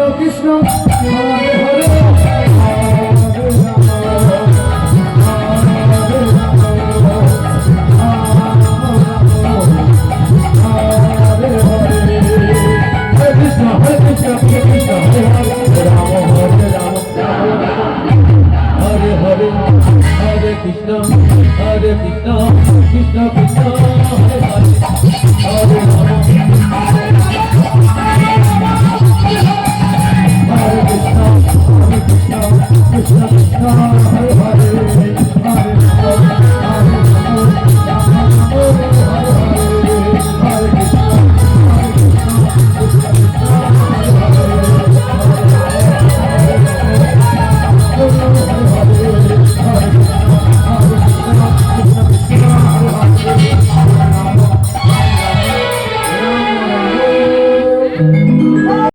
Krishna Krishna Hare Hare Hare Ram Hare Ram Hare Hare Hare Krishna